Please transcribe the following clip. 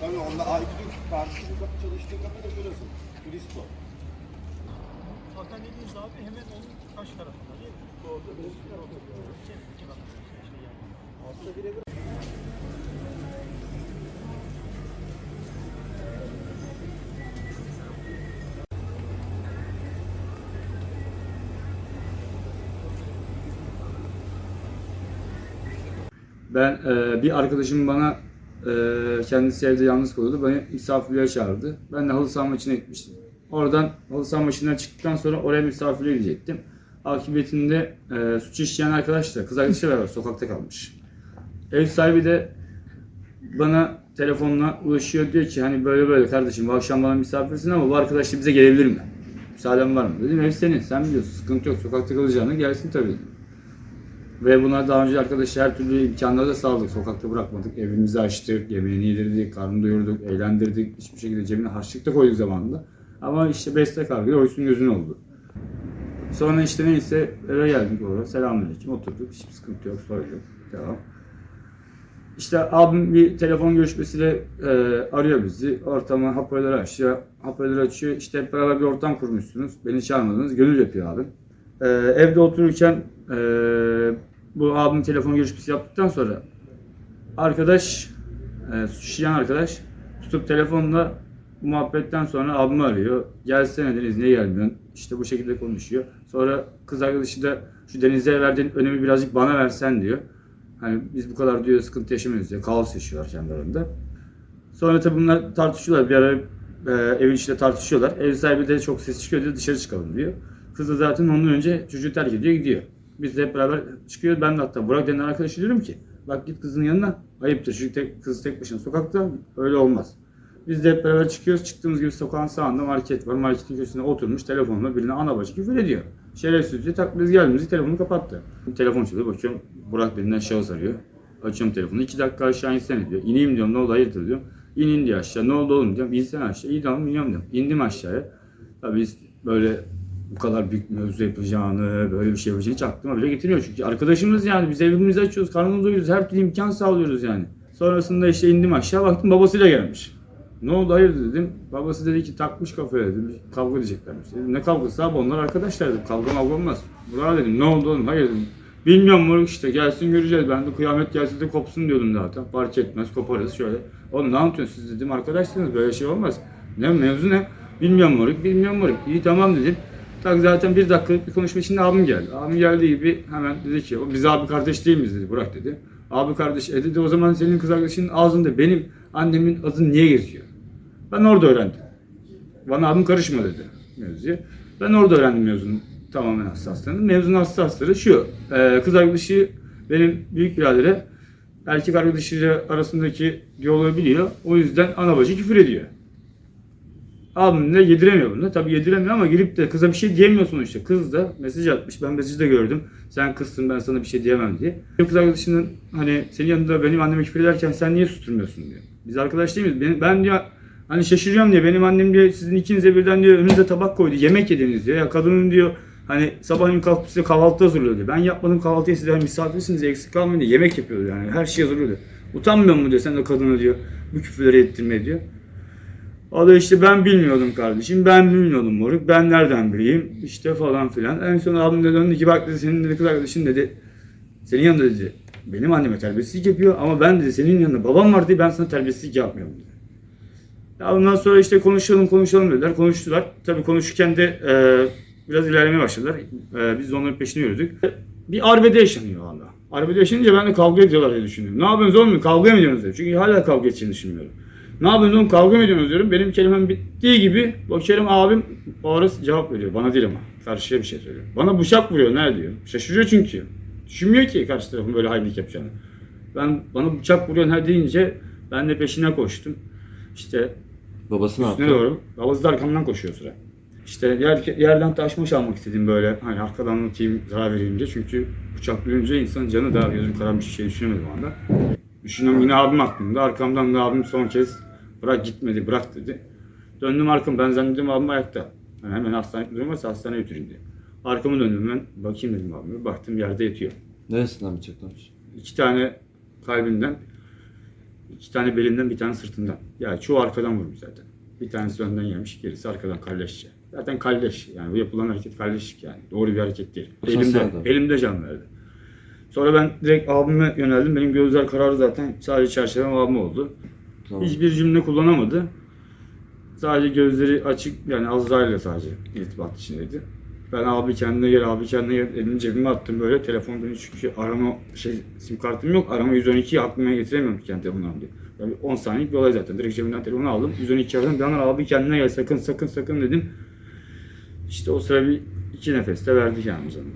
Tabii onda Aykut'un karşısında kapı çalıştığı kapı da burası. Kristo. Hakan dediğiniz abi hemen onun karşı tarafında değil mi? Şey, iki işte yani. Aslında birebir Ben e, bir arkadaşım bana e, kendisi evde yalnız kalıyordu. Beni misafirliğe çağırdı. Ben de halı saha maçına gitmiştim. Oradan halı saha maçından çıktıktan sonra oraya misafirliğe gidecektim. Akibetinde e, suç işleyen arkadaş da kız arkadaşıyla beraber sokakta kalmış. Ev sahibi de bana telefonla ulaşıyor diyor ki hani böyle böyle kardeşim bu akşam bana misafirsin ama bu arkadaş da bize gelebilir mi? Müsaaden var mı? Dedim ev senin sen biliyorsun sıkıntı yok sokakta kalacağını gelsin tabii. Ve buna daha önce arkadaşlar her türlü imkanları da sağladık. Sokakta bırakmadık. Evimizi açtık, yemeğini yedirdik, karnını doyurduk, eğlendirdik. Hiçbir şekilde cebine harçlık da koyduk zamanında. Ama işte beste kavga oysun gözün oldu. Sonra işte neyse eve geldik oraya. Selamünaleyküm. Oturduk. Hiçbir sıkıntı yok. Sorun yok. Devam. İşte abim bir telefon görüşmesiyle e, arıyor bizi. Ortamı hoparlörü açıyor. Hoparlörü açıyor. İşte hep beraber bir ortam kurmuşsunuz. Beni çağırmadınız. Gönül yapıyor abim. E, evde otururken e, bu abim telefon görüşmesi yaptıktan sonra arkadaş, e, işleyen arkadaş tutup telefonla bu muhabbetten sonra abimi arıyor. Gelsene Deniz niye gelmiyorsun? İşte bu şekilde konuşuyor. Sonra kız arkadaşı da şu Deniz'e verdiğin önemi birazcık bana versen diyor. Hani biz bu kadar diyor sıkıntı yaşamıyoruz diyor. Kaos yaşıyorlar kendi aralarında. Sonra tabii bunlar tartışıyorlar. Bir ara e, evin içinde tartışıyorlar. Ev sahibi de çok ses çıkıyor diyor dışarı çıkalım diyor. Kız da zaten ondan önce çocuğu terk ediyor gidiyor. Biz de hep beraber çıkıyoruz. Ben de hatta Burak denen arkadaşı diyorum ki bak git kızın yanına ayıptır. Çünkü tek, kız tek başına sokakta öyle olmaz. Biz de hep beraber çıkıyoruz. Çıktığımız gibi sokağın sağında market var. Marketin köşesine oturmuş telefonla birine ana bacı küfür ediyor. Şerefsiz diyor. Tak biz geldiğimizde telefonu kapattı. Telefon çalıyor. Bakıyorum Burak denilen şahıs arıyor. Açıyorum telefonu. İki dakika aşağı insene diyor. İneyim diyorum. Ne oldu hayırdır diyorum. İn in diyor aşağı. Ne oldu oğlum diyorum. İnsene aşağı. İyi tamam iniyorum diyorum. İndim aşağıya. Tabii biz böyle bu kadar büyük mevzu yapacağını, böyle bir şey yapacağını hiç aklıma bile getirmiyor. Çünkü arkadaşımız yani biz evimizi açıyoruz, karnımızı doyuruyoruz, her türlü imkan sağlıyoruz yani. Sonrasında işte indim aşağı baktım babasıyla gelmiş. Ne oldu hayır dedim. Babası dedi ki takmış kafaya dedim. Kavga edeceklermiş. Dedim ne kavgası abi onlar arkadaşlar dedim. Kavga mavga olmaz. Burak dedim ne oldu oğlum hayır dedim. Bilmiyorum moruk işte gelsin göreceğiz. Ben de kıyamet gelse de kopsun diyordum zaten. Fark etmez koparız şöyle. Oğlum ne yapıyorsunuz siz dedim arkadaşsınız böyle şey olmaz. Ne mevzu ne? Bilmiyorum moruk bilmiyorum moruk. İyi tamam dedim. Tak zaten bir dakikalık bir konuşma içinde abim geldi. Abim geldiği gibi hemen dedi ki "O biz abi kardeş değil miyiz dedi Burak dedi. Abi kardeş e dedi o zaman senin kız arkadaşının ağzında benim annemin adı niye geziyor? Ben orada öğrendim. Bana abim karışma dedi mevzuya. Ben orada öğrendim mevzunun tamamen hassaslığını. Mevzunun hassasları şu. e, kız arkadaşı benim büyük biradere erkek arkadaşıyla arasındaki diyaloğu biliyor. O yüzden ana bacı küfür ediyor. Abim de yediremiyor bunu. Tabii yediremiyor ama girip de kıza bir şey diyemiyor sonuçta. Kız da mesaj atmış. Ben mesajı da gördüm. Sen kızsın ben sana bir şey diyemem diye. Benim kız arkadaşının hani senin yanında benim anneme küfür ederken sen niye susturmuyorsun diyor. Biz arkadaş değil miyiz? Ben, ben diyor hani şaşırıyorum diyor. Benim annem diyor sizin ikinize birden diyor önünüze tabak koydu. Yemek yediniz diyor. Ya kadının diyor hani sabahleyin kalkıp size kahvaltı hazırlıyor diyor. Ben yapmadım kahvaltıyı size misafirsiniz eksik kalmayın diye yemek yapıyordu yani. Her şeyi hazırlıyordu. Utanmıyor mu diyor sen de kadına diyor bu küfürleri ettirmeye diyor. O da işte ben bilmiyordum kardeşim, ben bilmiyordum moruk, ben nereden bileyim işte falan filan. En son abim de döndü ki bak dedi senin dedi kız arkadaşın dedi, senin yanında dedi benim anneme terbiyesizlik yapıyor ama ben dedi senin yanında babam var diye ben sana terbiyesizlik yapmıyorum dedi. Ya ondan sonra işte konuşalım konuşalım dediler, konuştular. Tabii konuşurken de e, biraz ilerlemeye başladılar. E, biz de onların peşine yürüdük. Bir arbede yaşanıyor hala. Arbede yaşanınca ben de kavga ediyorlar diye düşünüyorum. Ne yapıyorsunuz oğlum? Kavga mı ediyorsunuz? diye. Çünkü hala kavga edeceğini düşünmüyorum. Ne yapıyorsunuz oğlum kavga mı ediyorsunuz diyorum. Benim kelimem bittiği gibi bakıyorum abim o arası cevap veriyor. Bana değil ama. Karşıya bir şey söylüyor. Bana bıçak vuruyor ne diyor. Şaşırıyor çünkü. Düşünmüyor ki karşı tarafın böyle hainlik yapacağını. Ben bana bıçak vuruyor ne deyince ben de peşine koştum. İşte Babası ne üstüne yaptı? doğru. Babası da arkamdan koşuyor sıra. İşte yer, yerden taşmış almak istedim böyle hani arkadan atayım zarar vereyim diye. Çünkü bıçak duyunca insanın canı daha gözüm kararmış bir şey düşünemedim o anda. Düşünüyorum yine abim aklımda. Arkamdan da abim son kez bırak gitmedi bırak dedi. Döndüm arkam ben zannediyorum abim ayakta. Yani hemen hastaneye durum varsa hastaneye götüreyim diye. Arkamı döndüm ben bakayım dedim abime. Baktım yerde yatıyor. Neresinden bıçaklamış? İki tane kalbinden İki tane belinden bir tane sırtından. Ya çoğu arkadan vurmuş zaten. Bir tanesi önden yemiş, gerisi arkadan kalleşçe. Zaten kalleş. Yani bu yapılan hareket kalleşlik yani. Doğru bir hareket değil. Elimde, elimde can verdi. Sonra ben direkt abime yöneldim. Benim gözler kararı zaten. Sadece çerçevem abime oldu. Tamam. Hiçbir cümle kullanamadı. Sadece gözleri açık yani Azrail'le sadece irtibat içindeydi. Ben abi kendine gel, abi kendine gel elimi cebime attım böyle telefon beni çünkü arama şey sim kartım yok. Arama 112'yi aklıma getiremiyorum kendi telefonumdan diye. Yani 10 saniyelik bir olay zaten. Direkt cebimden telefonu aldım. 112 aradım. Bir an abi kendine gel sakın sakın sakın dedim. İşte o sıra bir iki nefeste o zaman.